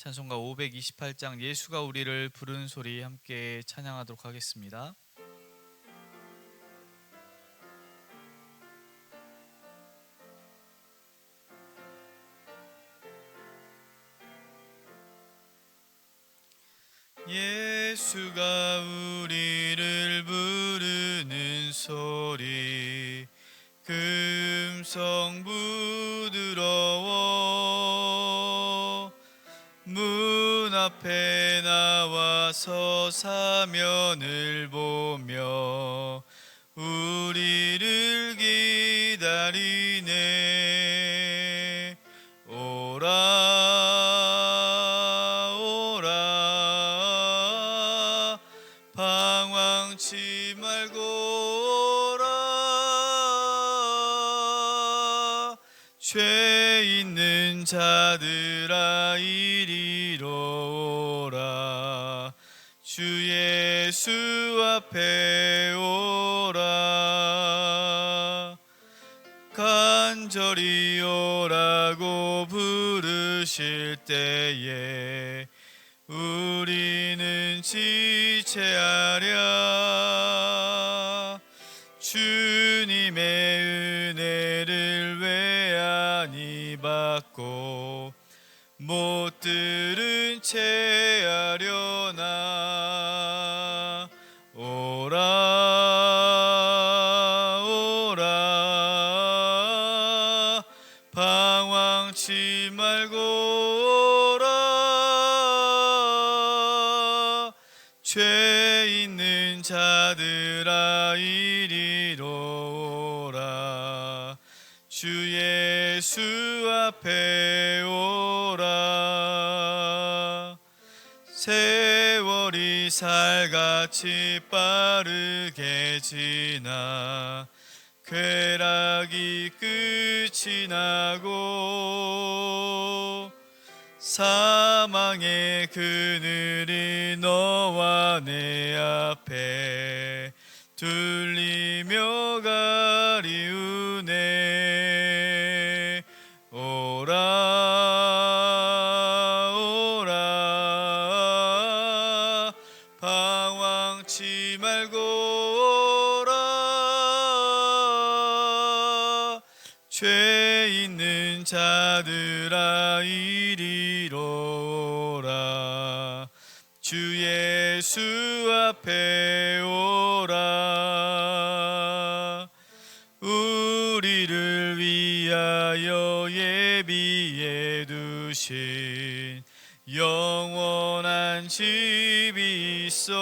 찬송가 528장 예수가 우리를 부르는 소리 함께 찬양하도록 하겠습니다. 예수 앞에 오라. 간절히 오라고 부르실 때에 우리는 지체하랴. 주님의 은혜를 왜 아니 받고 세월이 살같이 빠르게 지나 쾌락이 끝이 나고 사망의 그늘이 너와 내 앞에 둘리며 가 영원한 집이 있어.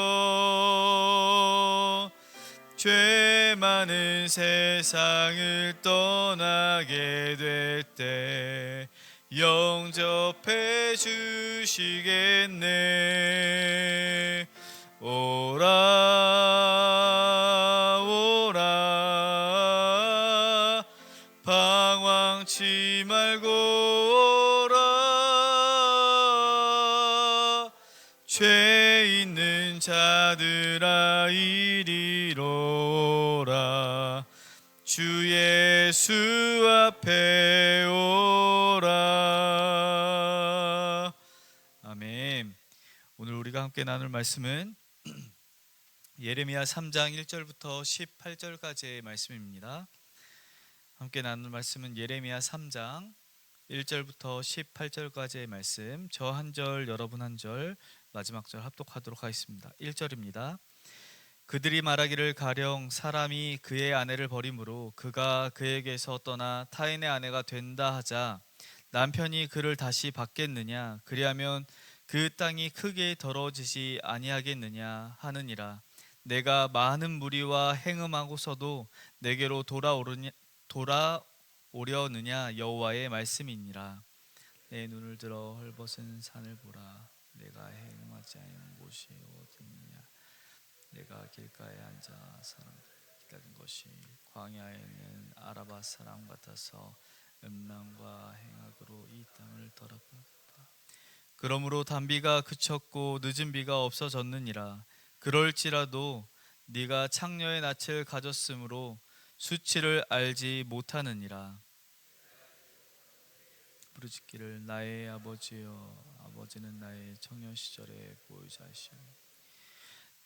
죄 많은 세상을 떠나게 될 때 영접해 주시겠네. 오라 예수 앞에 오라 아멘 오늘 우리가 함께 나눌 말씀은 예레미야 3장 1절부터 18절까지의 말씀입니다 함께 나눌 말씀은 예레미야 3장 1절부터 18절까지의 말씀 저 한 절 여러분 한 절 마지막 절 합독하도록 하겠습니다. 1절입니다. 그들이 말하기를 가령 사람이 그의 아내를 버림으로 그가 그에게서 떠나 타인의 아내가 된다 하자 남편이 그를 다시 받겠느냐? 그리하면 그 땅이 크게 더러워지지 아니하겠느냐 하느니라. 내가 많은 무리와 행음하고서도 내게로 돌아오르냐 돌아오려느냐 여호와의 말씀이니라. 내 눈을 들어 헐벗은 산을 보라. 내가 행음하지 않은 곳이 어디냐 내가 길가에 앉아 사람 기다린 것이 광야에 는 아라바 사람 같아서 음란과 행악으로 이 땅을 더럽혔다. 그러므로 단비가 그쳤고 늦은 비가 없어졌느니라. 그럴지라도 네가 창녀의 낯을 가졌으므로 수치를 알지 못하느니라. 부르짖기를 나의 아버지여 아버지는 나의 청년 시절에 보유자시오.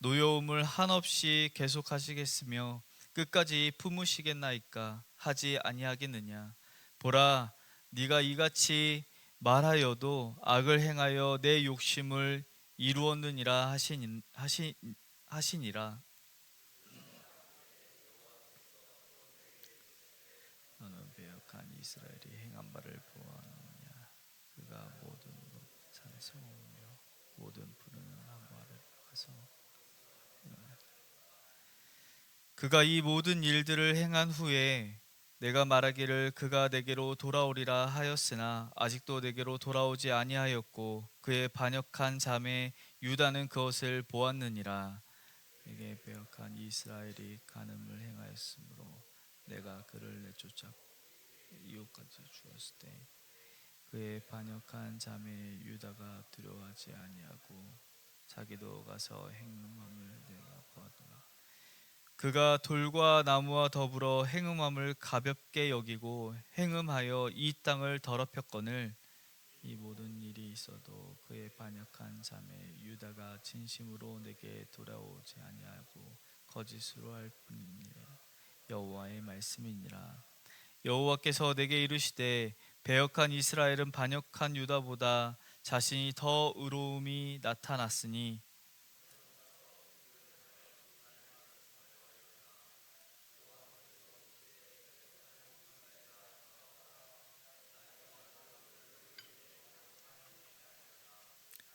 노여움을 한없이 계속하시겠으며 끝까지 품으시겠나이까 하지 아니하겠느냐? 보라 네가 이같이 말하여도 악을 행하여 내 욕심을 이루었느니라 하신 하시, 하시니라. 너는 배역한 이스라엘이 행한 바를 보았느냐? 그가 모든 산에서 오며 모든 푸른 나무를 가서 그가 이 모든 일들을 행한 후에 내가 말하기를 그가 내게로 돌아오리라 하였으나 아직도 내게로 돌아오지 아니하였고 그의 반역한 자매 유다는 그것을 보았느니라. 내게 배역한 이스라엘이 간음을 행하였으므로 내가 그를 내쫓아 이웃까지 주었을 때 그의 반역한 자매 유다가 두려워하지 아니하고 자기도 가서 행음함을 내가 보았더라. 그가 돌과 나무와 더불어 행음함을 가볍게 여기고 행음하여 이 땅을 더럽혔거늘 이 모든 일이 있어도 그의 반역한 자매 유다가 진심으로 내게 돌아오지 아니하고 거짓으로 할 뿐이니라. 여호와의 말씀이니라. 여호와께서 내게 이르시되 배역한 이스라엘은 반역한 유다보다 자신이 더 의로움이 나타났으니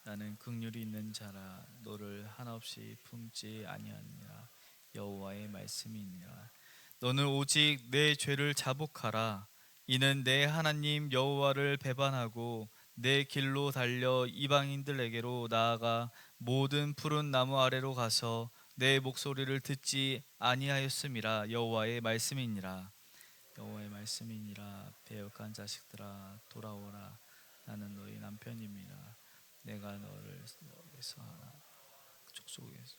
나는 긍휼이 있는 자라. 너를 한없이 품지 아니하니라 여호와의 말씀이니라. 너는 오직 내 죄를 자복하라. 이는 내 하나님 여호와를 배반하고 내 길로 달려 이방인들에게로 나아가 모든 푸른 나무 아래로 가서 내 목소리를 듣지 아니하였음이라 여호와의 말씀이니라. 여호와의 말씀이니라. 배역한 자식들아 돌아오라. 나는 너희 남편입니다 내가 너를 너에서 하나 족속에서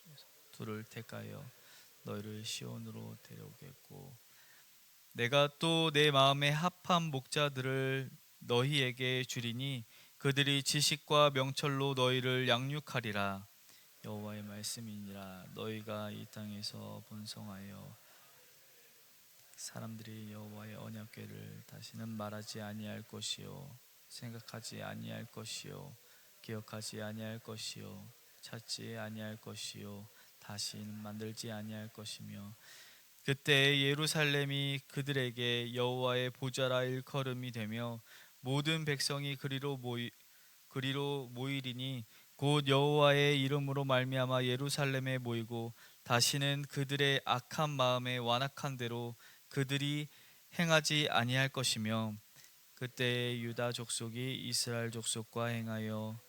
둘을 택하여 너희를 시온으로 데려오겠고 내가 또 내 마음에 합한 목자들을 너희에게 주리니 그들이 지식과 명철로 너희를 양육하리라. 여호와의 말씀이니라. 너희가 이 땅에서 번성하여 사람들이 여호와의 언약궤를 다시는 말하지 아니할 것이요 생각하지 아니할 것이요 기억하지 아니할 것이요 찾지 아니할 것이요 다시는 만들지 아니할 것이며 그때 예루살렘이 그들에게 여호와의 보좌라 일컬음이 되며 모든 백성이 그리로 모이 그리로 모이리니 곧 여호와의 이름으로 말미암아 예루살렘에 모이고 다시는 그들의 악한 마음에 완악한 대로 그들이 행하지 아니할 것이며 그때 유다 족속이 이스라엘 족속과 행하여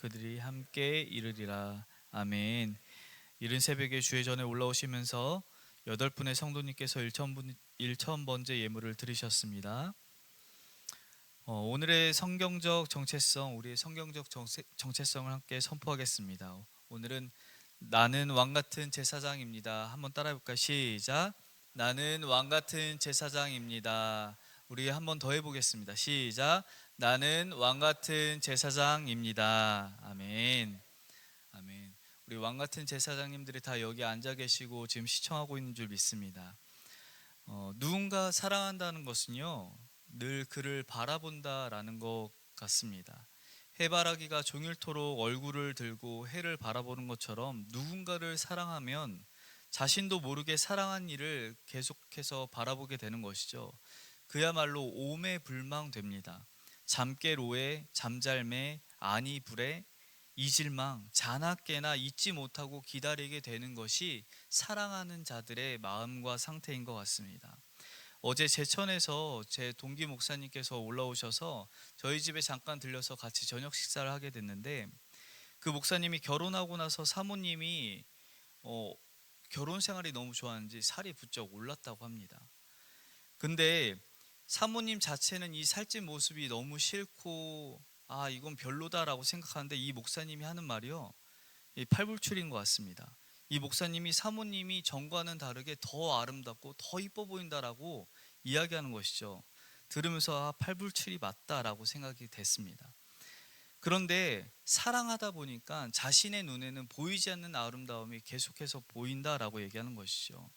그들이 함께 이르리라 아멘. 이른 새벽에 주의 전에 올라오시면서 여덟 분의 성도님께서 1천, 1천 번째 예물을 드리셨습니다. 어, 오늘의 성경적 정체성, 우리의 성경적 정체, 정체 성을 함께 선포하겠습니다. 오늘은 나는 왕 같은 제사장입니다. 한번 따라해볼까요? 시작. 나는 왕 같은 제사장입니다. 우리 한번 더 해보겠습니다. 시작. 나는 왕 같은 제사장입니다. 아멘. 아멘. 우리 왕 같은 제사장님들이 다 여기 앉아 계시고 지금 시청하고 있는 줄 믿습니다. 어, 누군가 사랑한다는 것은요, 늘 그를 바라본다라는 것 같습니다. 해바라기가 종일토록 얼굴을 들고 해를 바라보는 것처럼 누군가를 사랑하면 자신도 모르게 사랑한 이를 계속해서 바라보게 되는 것이죠. 그야말로 오매불망됩니다. 잠깨로에 잠잘매 아니 불에 이질망 자나깨나 잊지 못하고 기다리게 되는 것이 사랑하는 자들의 마음과 상태인 것 같습니다. 어제 제천에서 제 동기 목사님께서 올라오셔서 저희 집에 잠깐 들려서 같이 저녁 식사를 하게 됐는데 그 목사님이 결혼하고 나서 사모님이 어, 결혼 생활이 너무 좋았는지 살이 부쩍 올랐다고 합니다. 근데 사모님 자체는 이 살찐 모습이 너무 싫고 아 이건 별로다라고 생각하는데 이 목사님이 하는 말이요 이 팔불출인 것 같습니다. 이 목사님이 사모님이 전과는 다르게 더 아름답고 더 이뻐 보인다라고 이야기하는 것이죠. 들으면서 아, 팔불출이 맞다라고 생각이 됐습니다. 그런데 사랑하다 보니까 자신의 눈에는 보이지 않는 아름다움이 계속해서 보인다라고 얘기하는 것이죠.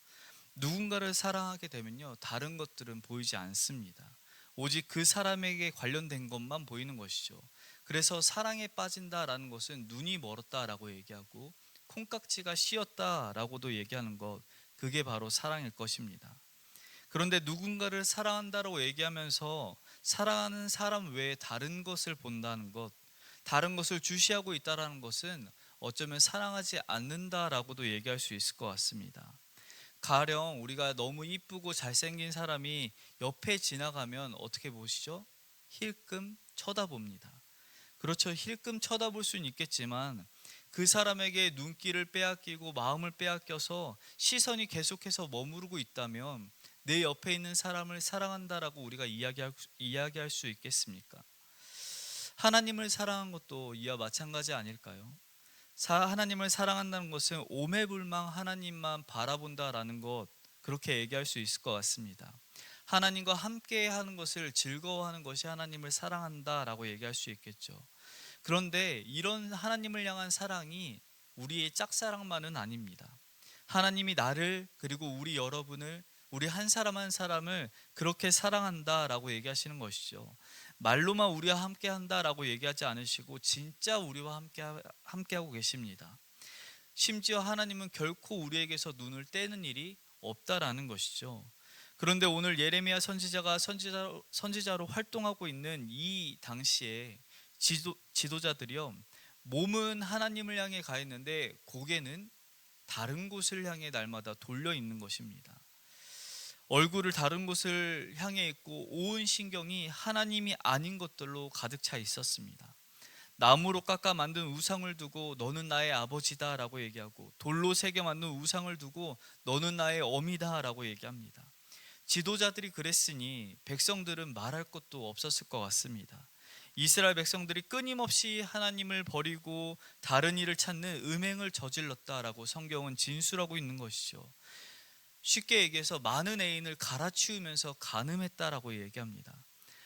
누군가를 사랑하게 되면요, 다른 것들은 보이지 않습니다. 오직 그 사람에게 관련된 것만 보이는 것이죠. 그래서 사랑에 빠진다라는 것은 눈이 멀었다라고 얘기하고 콩깍지가 씌었다라고도 얘기하는 것, 그게 바로 사랑일 것입니다. 그런데 누군가를 사랑한다라고 얘기하면서 사랑하는 사람 외에 다른 것을 본다는 것, 다른 것을 주시하고 있다라는 것은 어쩌면 사랑하지 않는다라고도 얘기할 수 있을 것 같습니다. 가령 우리가 너무 이쁘고 잘생긴 사람이 옆에 지나가면 어떻게 보시죠? 힐끔 쳐다봅니다. 그렇죠. 힐끔 쳐다볼 수는 있겠지만 그 사람에게 눈길을 빼앗기고 마음을 빼앗겨서 시선이 계속해서 머무르고 있다면 내 옆에 있는 사람을 사랑한다라고 우리가 이야기할, 이야기할 수 있겠습니까? 하나님을 사랑한 것도 이와 마찬가지 아닐까요? 사, 하나님을 사랑한다는 것은 오매불망 하나님만 바라본다라는 것 그렇게 얘기할 수 있을 것 같습니다. 하나님과 함께 하는 것을 즐거워하는 것이 하나님을 사랑한다라고 얘기할 수 있겠죠. 그런데 이런 하나님을 향한 사랑이 우리의 짝사랑만은 아닙니다. 하나님이 나를 그리고 우리 여러분을 우리 한 사람 한 사람을 그렇게 사랑한다라고 얘기하시는 것이죠. 말로만 우리와 함께 한다라고 얘기하지 않으시고 진짜 우리와 함께 함께 하고 계십니다. 심지어 하나님은 결코 우리에게서 눈을 떼는 일이 없다라는 것이죠. 그런데 오늘 예레미야 선지자가 선지자, 선지자로 활동하고 있는 이 당시에 지도, 지도자들이요 몸은 하나님을 향해 가 있는데 고개는 다른 곳을 향해 날마다 돌려 있는 것입니다. 얼굴을 다른 곳을 향해 있고 온 신경이 하나님이 아닌 것들로 가득 차 있었습니다. 나무로 깎아 만든 우상을 두고 너는 나의 아버지다라고 얘기하고 돌로 새겨 만든 우상을 두고 너는 나의 어미다라고 얘기합니다. 지도자들이 그랬으니 백성들은 말할 것도 없었을 것 같습니다. 이스라엘 백성들이 끊임없이 하나님을 버리고 다른 일을 찾는 음행을 저질렀다라고 성경은 진술하고 있는 것이죠. 쉽게 얘기해서 많은 애인을 갈아치우면서 간음했다라고 얘기합니다.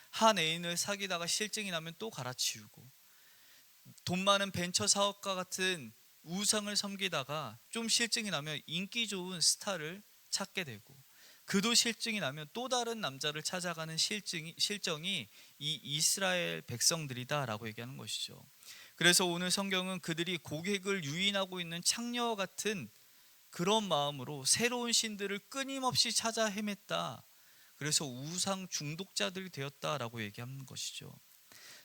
한 애인을 사귀다가 실증이 나면 또 갈아치우고 돈 많은 벤처 사업가 같은 우상을 섬기다가 좀 실증이 나면 인기 좋은 스타를 찾게 되고 그도 실증이 나면 또 다른 남자를 찾아가는 실증이, 실정이 이 이스라엘 백성들이다라고 얘기하는 것이죠. 그래서 오늘 성경은 그들이 고객을 유인하고 있는 창녀 같은 그런 마음으로 새로운 신들을 끊임없이 찾아 헤맸다. 그래서 우상 중독자들이 되었다라고 얘기하는 것이죠.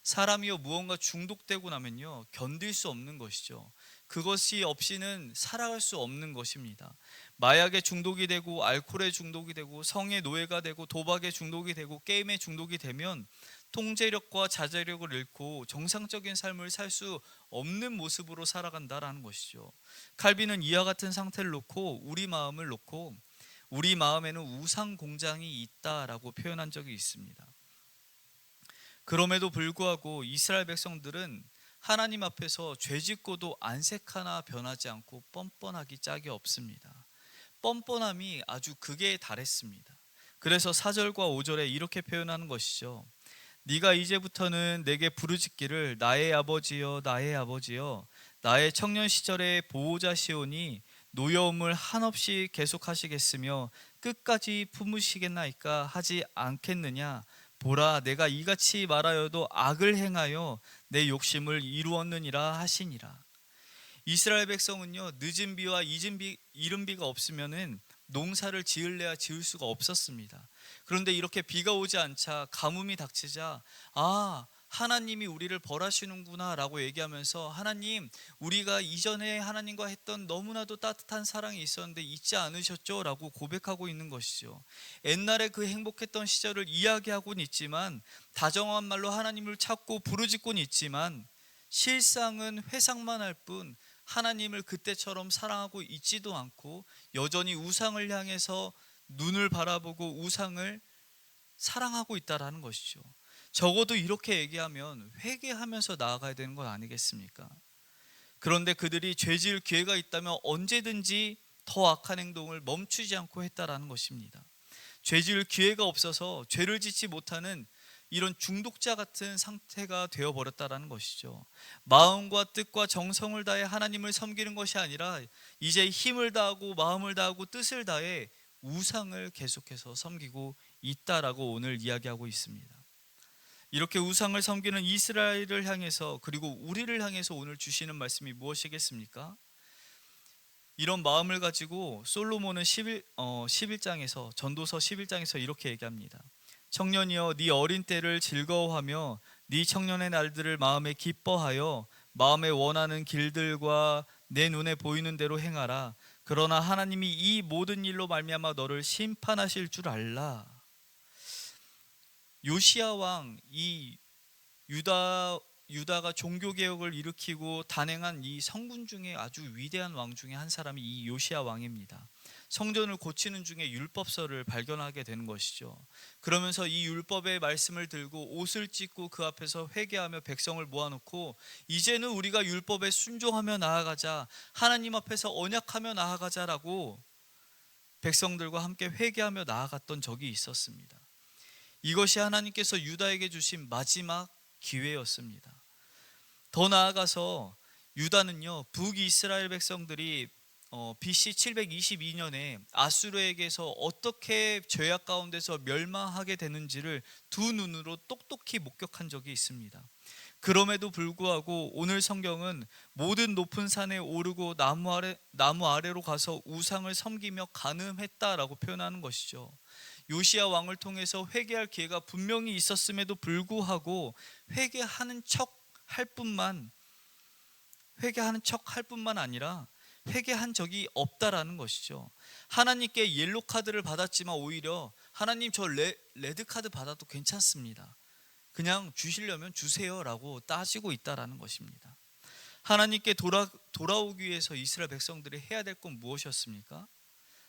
사람이요 무언가 중독되고 나면요 견딜 수 없는 것이죠. 그것이 없이는 살아갈 수 없는 것입니다. 마약에 중독이 되고 알코올에 중독이 되고 성의 노예가 되고 도박에 중독이 되고 게임에 중독이 되면 통제력과 자제력을 잃고 정상적인 삶을 살 수 없는 모습으로 살아간다라는 것이죠. 칼빈은 이와 같은 상태를 놓고 우리 마음을 놓고 우리 마음에는 우상 공장이 있다라고 표현한 적이 있습니다. 그럼에도 불구하고 이스라엘 백성들은 하나님 앞에서 죄 짓고도 안색 하나 변하지 않고 뻔뻔하기 짝이 없습니다. 뻔뻔함이 아주 극에 달했습니다. 그래서 4절과 5절에 이렇게 표현하는 것이죠. 네가 이제부터는 내게 부르짖기를 나의 아버지여 나의 아버지여 나의 청년 시절의 보호자 시오니 노여움을 한없이 계속하시겠으며 끝까지 품으시겠나이까 하지 않겠느냐 보라 내가 이같이 말하여도 악을 행하여 내 욕심을 이루었느니라 하시니라. 이스라엘 백성은요 늦은 비와 이른 비가 없으면은 농사를 지을래야 지을 수가 없었습니다. 그런데 이렇게 비가 오지 않자 가뭄이 닥치자 아 하나님이 우리를 벌하시는구나라고 얘기하면서 하나님 우리가 이전에 하나님과 했던 너무나도 따뜻한 사랑이 있었는데 잊지 않으셨죠라고 고백하고 있는 것이죠. 옛날에 그 행복했던 시절을 이야기하고는 있지만 다정한 말로 하나님을 찾고 부르짖고는 있지만 실상은 회상만 할 뿐 하나님을 그때처럼 사랑하고 있지도 않고 여전히 우상을 향해서 눈을 바라보고 우상을 사랑하고 있다라는 것이죠. 적어도 이렇게 얘기하면 회개하면서 나아가야 되는 건 아니겠습니까? 그런데 그들이 죄 지을 기회가 있다면 언제든지 더 악한 행동을 멈추지 않고 했다라는 것입니다. 죄 지을 기회가 없어서 죄를 짓지 못하는 이런 중독자 같은 상태가 되어 버렸다라는 것이죠. 마음과 뜻과 정성을 다해 하나님을 섬기는 것이 아니라 이제 힘을 다하고 마음을 다하고 뜻을 다해 우상을 계속해서 섬기고 있다라고 오늘 이야기하고 있습니다. 이렇게 우상을 섬기는 이스라엘을 향해서 그리고 우리를 향해서 오늘 주시는 말씀이 무엇이겠습니까? 이런 마음을 가지고 솔로몬은 11, 어, 11장에서 전도서 11장에서 이렇게 얘기합니다. 청년이여 네 어린 때를 즐거워하며 네 청년의 날들을 마음에 기뻐하여 마음에 원하는 길들과 내 눈에 보이는 대로 행하라. 그러나 하나님이 이 모든 일로 말미암아 너를 심판하실 줄 알라. 요시야 왕이 유다 유다가 종교 개혁을 일으키고 단행한 이 성군 중에 아주 위대한 왕 중에 한 사람이 이 요시야 왕입니다. 성전을 고치는 중에 율법서를 발견하게 되는 것이죠. 그러면서 이 율법의 말씀을 들고 옷을 찢고 그 앞에서 회개하며 백성을 모아놓고 이제는 우리가 율법에 순종하며 나아가자 하나님 앞에서 언약하며 나아가자라고 백성들과 함께 회개하며 나아갔던 적이 있었습니다. 이것이 하나님께서 유다에게 주신 마지막 기회였습니다. 더 나아가서 유다는요 북이스라엘 백성들이 어, BC 722년에 아수르에게서 어떻게 죄악 가운데서 멸망하게 되는지를 두 눈으로 똑똑히 목격한 적이 있습니다. 그럼에도 불구하고 오늘 성경은 모든 높은 산에 오르고 나무 아래 나무 아래로 가서 우상을 섬기며 간음했다라고 표현하는 것이죠. 요시야 왕을 통해서 회개할 기회가 분명히 있었음에도 불구하고 회개하는 척 할 뿐만 회개하는 척 할 뿐만 아니라 회개한 적이 없다라는 것이죠. 하나님께 옐로 카드를 받았지만 오히려 하나님 저 레, 레드 카드 받아도 괜찮습니다. 그냥 주시려면 주세요라고 따지고 있다라는 것입니다. 하나님께 돌아 돌아오기 위해서 이스라엘 백성들이 해야 될 건 무엇이었습니까?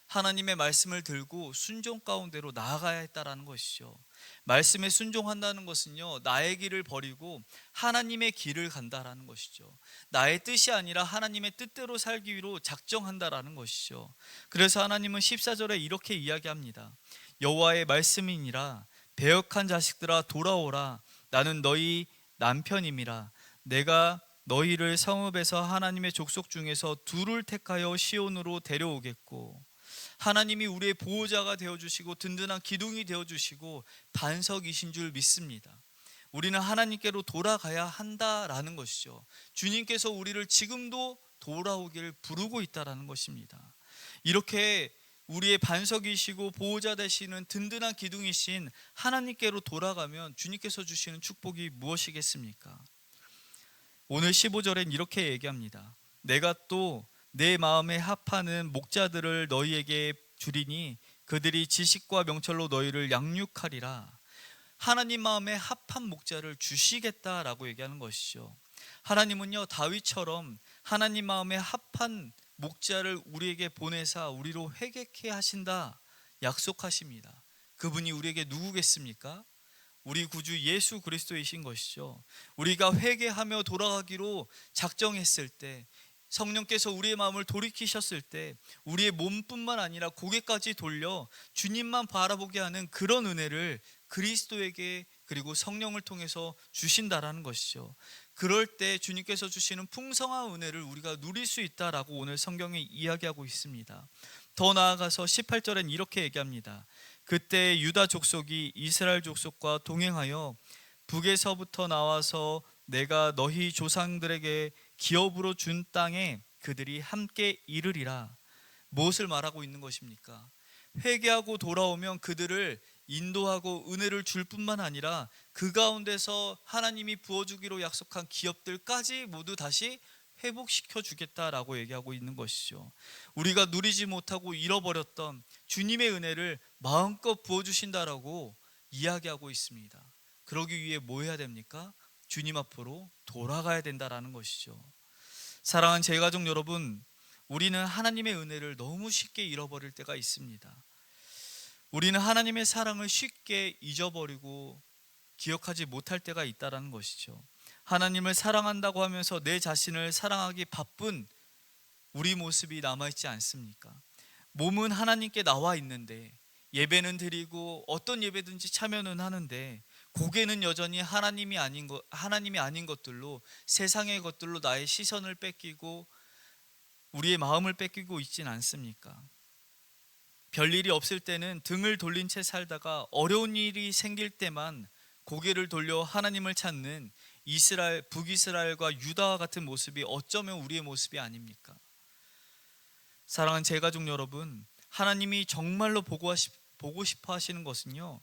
하나님의 말씀을 들고 순종 가운데로 나아가야 했다라는 것이죠. 말씀에 순종한다는 것은요, 나의 길을 버리고 하나님의 길을 간다라는 것이죠. 나의 뜻이 아니라 하나님의 뜻대로 살기 위로 작정한다라는 것이죠. 그래서 하나님은 14절에 이렇게 이야기합니다. 여호와의 말씀이니라 배역한 자식들아 돌아오라 나는 너희 남편임이라 내가 너희를 성읍에서 하나님의 족속 중에서 둘을 택하여 시온으로 데려오겠고 하나님이 우리의 보호자가 되어 주시고 든든한 기둥이 되어 주시고 반석이신 줄 믿습니다. 우리는 하나님께로 돌아가야 한다라는 것이죠. 주님께서 우리를 지금도 돌아오기를 부르고 있다라는 것입니다. 이렇게 우리의 반석이시고 보호자 되시는 든든한 기둥이신 하나님께로 돌아가면 주님께서 주시는 축복이 무엇이겠습니까? 오늘 15절엔 이렇게 얘기합니다. 내가 또 내 마음에 합하는 목자들을 너희에게 주리니 그들이 지식과 명철로 너희를 양육하리라. 하나님 마음에 합한 목자를 주시겠다라고 얘기하는 것이죠. 하나님은요 다윗처럼 하나님 마음에 합한 목자를 우리에게 보내사 우리로 회개케 하신다 약속하십니다. 그분이 우리에게 누구겠습니까? 우리 구주 예수 그리스도이신 것이죠. 우리가 회개하며 돌아가기로 작정했을 때 성령께서 우리의 마음을 돌이키셨을 때 우리의 몸뿐만 아니라 고개까지 돌려 주님만 바라보게 하는 그런 은혜를 그리스도에게 그리고 성령을 통해서 주신다라는 것이죠. 그럴 때 주님께서 주시는 풍성한 은혜를 우리가 누릴 수 있다라고 오늘 성경에 이야기하고 있습니다. 더 나아가서 18절엔 이렇게 얘기합니다. 그때 유다 족속이 이스라엘 족속과 동행하여 북에서부터 나와서 내가 너희 조상들에게 기업으로 준 땅에 그들이 함께 이르리라. 무엇을 말하고 있는 것입니까? 회개하고 돌아오면 그들을 인도하고 은혜를 줄 뿐만 아니라 그 가운데서 하나님이 부어주기로 약속한 기업들까지 모두 다시 회복시켜 주겠다라고 얘기하고 있는 것이죠. 우리가 누리지 못하고 잃어버렸던 주님의 은혜를 마음껏 부어주신다라고 이야기하고 있습니다. 그러기 위해 뭐 해야 됩니까? 주님 앞으로 돌아가야 된다라는 것이죠. 사랑하는 제 가족 여러분, 우리는 하나님의 은혜를 너무 쉽게 잃어버릴 때가 있습니다. 우리는 하나님의 사랑을 쉽게 잊어버리고 기억하지 못할 때가 있다라는 것이죠. 하나님을 사랑한다고 하면서 내 자신을 사랑하기 바쁜 우리 모습이 남아 있지 않습니까? 몸은 하나님께 나와 있는데 예배는 드리고 어떤 예배든지 참여는 하는데 고개는 여전히 하나님이 아닌 것 하나님이 아닌 것들로 세상의 것들로 나의 시선을 뺏기고 우리의 마음을 뺏기고 있진 않습니까? 별일이 없을 때는 등을 돌린 채 살다가 어려운 일이 생길 때만 고개를 돌려 하나님을 찾는 이스라엘 북이스라엘과 유다와 같은 모습이 어쩌면 우리의 모습이 아닙니까? 사랑하는 제 가족 여러분, 하나님이 정말로 보고, 싶어 하시는 것은요,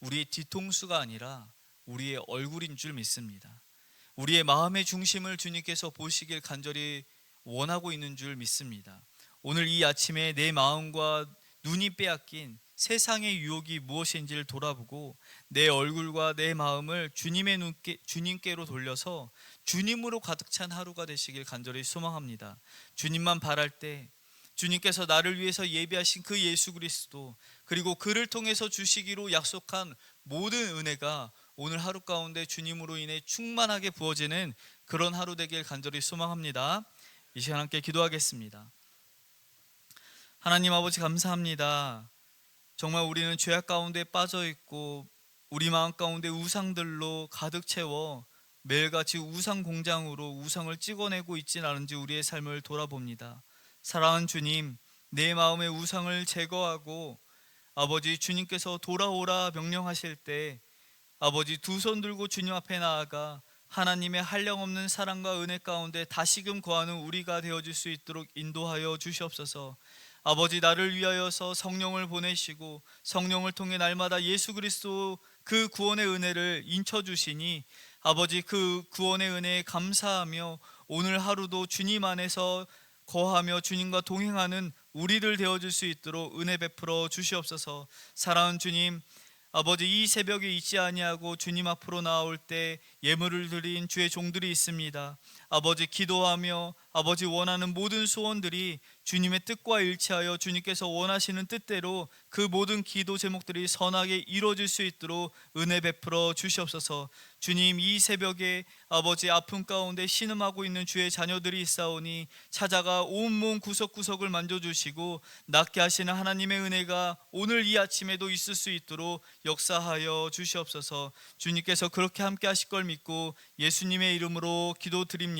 우리의 뒤통수가 아니라 우리의 얼굴인 줄 믿습니다. 우리의 마음의 중심을 주님께서 보시길 간절히 원하고 있는 줄 믿습니다. 오늘 이 아침에 내 마음과 눈이 빼앗긴 세상의 유혹이 무엇인지를 돌아보고 내 얼굴과 내 마음을 주님의 눈께 주님께로 돌려서 주님으로 가득 찬 하루가 되시길 간절히 소망합니다. 주님만 바랄 때 주님께서 나를 위해서 예비하신 그 예수 그리스도 그리고 그를 통해서 주시기로 약속한 모든 은혜가 오늘 하루 가운데 주님으로 인해 충만하게 부어지는 그런 하루 되길 간절히 소망합니다. 이 시간 함께 기도하겠습니다. 하나님 아버지 감사합니다. 정말 우리는 죄악 가운데 빠져 있고 우리 마음 가운데 우상들로 가득 채워 매일같이 우상 공장으로 우상을 찍어내고 있진 않은지 우리의 삶을 돌아봅니다. 사랑하는 주님, 내 마음의 우상을 제거하고 아버지 주님께서 돌아오라 명령하실 때 아버지 두 손 들고 주님 앞에 나아가 하나님의 한량없는 사랑과 은혜 가운데 다시금 거하는 우리가 되어질 수 있도록 인도하여 주시옵소서. 아버지 나를 위하여서 성령을 보내시고 성령을 통해 날마다 예수 그리스도 그 구원의 은혜를 인쳐 주시니 아버지 그 구원의 은혜에 감사하며 오늘 하루도 주님 안에서 거하며 주님과 동행하는 우리들 되어줄 수 있도록 은혜 베풀어 주시옵소서. 사랑하는 주님, 아버지 이 새벽에 있지 아니하고 주님 앞으로 나올 때 예물을 드린 주의 종들이 있습니다. 아버지 기도하며 아버지 원하는 모든 소원들이 주님의 뜻과 일치하여 주님께서 원하시는 뜻대로 그 모든 기도 제목들이 선하게 이루어질 수 있도록 은혜 베풀어 주시옵소서. 주님 이 새벽에 아버지 아픔 가운데 신음하고 있는 주의 자녀들이 있사오니 찾아가 온몸 구석구석을 만져주시고 낫게 하시는 하나님의 은혜가 오늘 이 아침에도 있을 수 있도록 역사하여 주시옵소서. 주님께서 그렇게 함께 하실 걸 믿고 예수님의 이름으로 기도드립니다.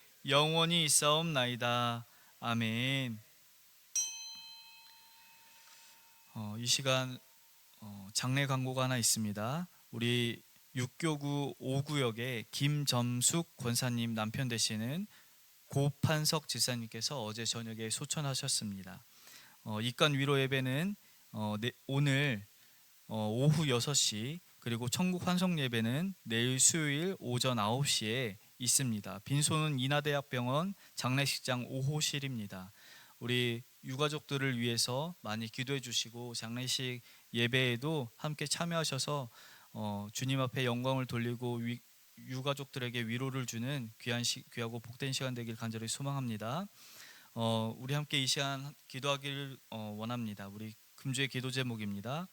영원히 있사옵나이다. 아멘. 어, 이 시간 어, 장례 광고가 하나 있습니다. 우리 6교구 5구역의 김점숙 권사님 남편 되시는 고판석 지사님께서 어제 저녁에 소천하셨습니다. 어, 입간 위로 예배는 어, 네, 오늘 어, 오후 6시 그리고 천국 환송 예배는 내일 수요일 오전 9시에 있습니다. 빈소는 인하대학병원 장례식장 5호실입니다. 우리 유가족들을 위해서 많이 기도해 주시고 장례식 예배에도 함께 참여하셔서 어, 주님 앞에 영광을 돌리고 위, 유가족들에게 위로를 주는 귀한 시, 귀하고 복된 시간 되길 간절히 소망합니다. 어, 우리 함께 이 시간 기도하기를 어, 원합니다. 우리 금주의 기도 제목입니다.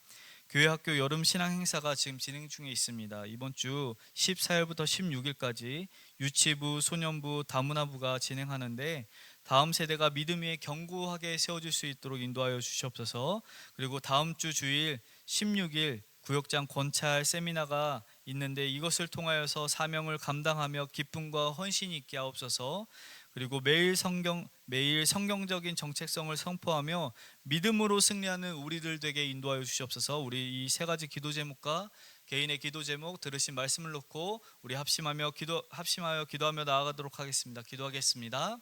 교회 학교 여름 신앙 행사가 지금 진행 중에 있습니다. 이번 주 14일부터 16일까지 유치부, 소년부, 다문화부가 진행하는데 다음 세대가 믿음 위에 견고하게 세워질 수 있도록 인도하여 주시옵소서. 그리고 다음 주 주일 16일 구역장 권찰 세미나가 있는데 이것을 통하여서 사명을 감당하며 기쁨과 헌신이 있게 하옵소서. 그리고 매일 성경 매일 성경적인 정체성을 선포하며 믿음으로 승리하는 우리들 되게 인도하여 주시옵소서. 우리 이 세 가지 기도 제목과 개인의 기도 제목 들으신 말씀을 놓고 우리 합심하며 기도 합심하여 기도하며 나아가도록 하겠습니다. 기도하겠습니다.